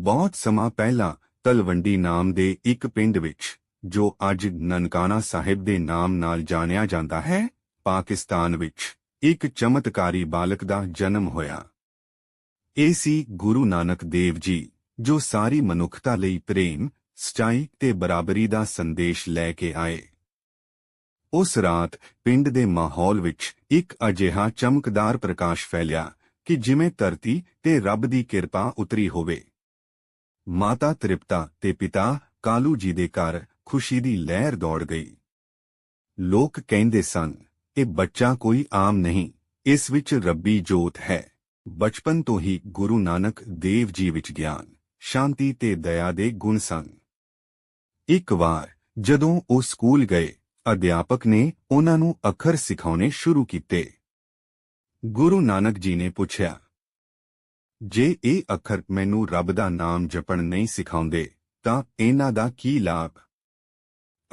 ਬਹੁਤ ਸਮਾਂ ਪਹਿਲਾਂ ਤਲਵੰਡੀ ਨਾਮ ਦੇ ਇੱਕ ਪਿੰਡ ਵਿੱਚ, ਜੋ ਅੱਜ ਨਨਕਾਣਾ ਸਾਹਿਬ ਦੇ ਨਾਮ ਨਾਲ ਜਾਣਿਆ ਜਾਂਦਾ ਹੈ, ਪਾਕਿਸਤਾਨ ਵਿੱਚ, ਇੱਕ ਚਮਤਕਾਰੀ ਬਾਲਕ ਦਾ ਜਨਮ ਹੋਇਆ। ਇਹ ਸੀ ਗੁਰੂ ਨਾਨਕ ਦੇਵ ਜੀ, ਜੋ ਸਾਰੀ ਮਨੁੱਖਤਾ ਲਈ ਪ੍ਰੇਮ, ਸਚਾਈ ਤੇ ਬਰਾਬਰੀ ਦਾ ਸੰਦੇਸ਼ ਲੈ ਕੇ ਆਏ। ਉਸ ਰਾਤ ਪਿੰਡ ਦੇ ਮਾਹੌਲ ਵਿੱਚ ਇੱਕ ਅਜਿਹਾ ਚਮਕਦਾਰ ਪ੍ਰਕਾਸ਼ ਫੈਲਿਆ ਕਿ ਜਿਵੇਂ ਧਰਤੀ ਤੇ ਰੱਬ ਦੀ ਕਿਰਪਾ ਉਤਰੀ ਹੋਵੇ। ਮਾਤਾ ਤ੍ਰਿਪਤਾ ਤੇ ਪਿਤਾ ਕਾਲੂ ਜੀ ਦੇ ਘਰ ਖੁਸ਼ੀ ਦੀ ਲਹਿਰ ਦੌੜ ਗਈ। ਲੋਕ ਕਹਿੰਦੇ ਸਨ, ਇਹ ਬੱਚਾ ਕੋਈ ਆਮ ਨਹੀਂ, ਇਸ ਵਿੱਚ ਰੱਬੀ ਜੋਤ ਹੈ। ਬਚਪਨ ਤੋਂ ਹੀ ਗੁਰੂ ਨਾਨਕ ਦੇਵ ਜੀ ਵਿੱਚ ਗਿਆਨ, ਸ਼ਾਂਤੀ ਤੇ ਦਇਆ ਦੇ ਗੁਣ ਸਨ। ਇੱਕ ਵਾਰ ਜਦੋਂ ਉਹ ਸਕੂਲ ਗਏ, ਅਧਿਆਪਕ ਨੇ ਉਹਨਾਂ ਨੂੰ ਅੱਖਰ ਸਿਖਾਉਣੇ ਸ਼ੁਰੂ ਕੀਤੇ। ਗੁਰੂ ਨਾਨਕ ਜੀ ਨੇ ਪੁੱਛਿਆ ਜੇ ਇਹ ਅੱਖਰ ਮੈਨੂੰ ਰੱਬ ਦਾ ਨਾਮ ਜਪਣ ਨਹੀਂ ਸਿਖਾਉਂਦੇ, ਤਾਂ ਇਹਨਾਂ ਦਾ ਕੀ ਲਾਭ?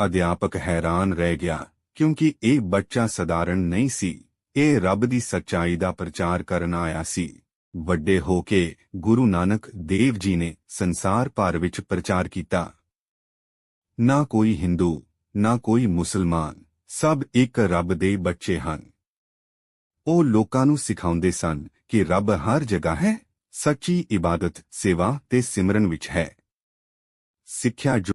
ਅਧਿਆਪਕ ਹੈਰਾਨ ਰਹਿ ਗਿਆ, ਕਿਉਂਕਿ ਇਹ ਬੱਚਾ ਸਧਾਰਨ ਨਹੀਂ ਸੀ। ਇਹ ਰੱਬ ਦੀ ਸੱਚਾਈ ਦਾ ਪ੍ਰਚਾਰ ਕਰਨ ਆਇਆ ਸੀ। ਵੱਡੇ ਹੋ ਕੇ ਗੁਰੂ ਨਾਨਕ ਦੇਵ ਜੀ ਨੇ ਸੰਸਾਰ ਭਰ ਵਿੱਚ ਪ੍ਰਚਾਰ ਕੀਤਾ। ਨਾ ਕੋਈ ਹਿੰਦੂ, ਨਾ ਕੋਈ ਮੁਸਲਮਾਨ, ਸਭ ਇੱਕ ਰੱਬ ਦੇ ਬੱਚੇ ਹਨ। ਉਹ ਲੋਕਾਂ ਨੂੰ ਸਿਖਾਉਂਦੇ ਸਨ ਕਿ ਰੱਬ ਹਰ ਜਗ੍ਹਾ ਹੈ। ਸੱਚੀ ਇਬਾਦਤ ਸੇਵਾ ਤੇ ਸਿਮਰਨ ਵਿੱਚ ਹੈ। ਸਿੱਖਿਆ ਜੋ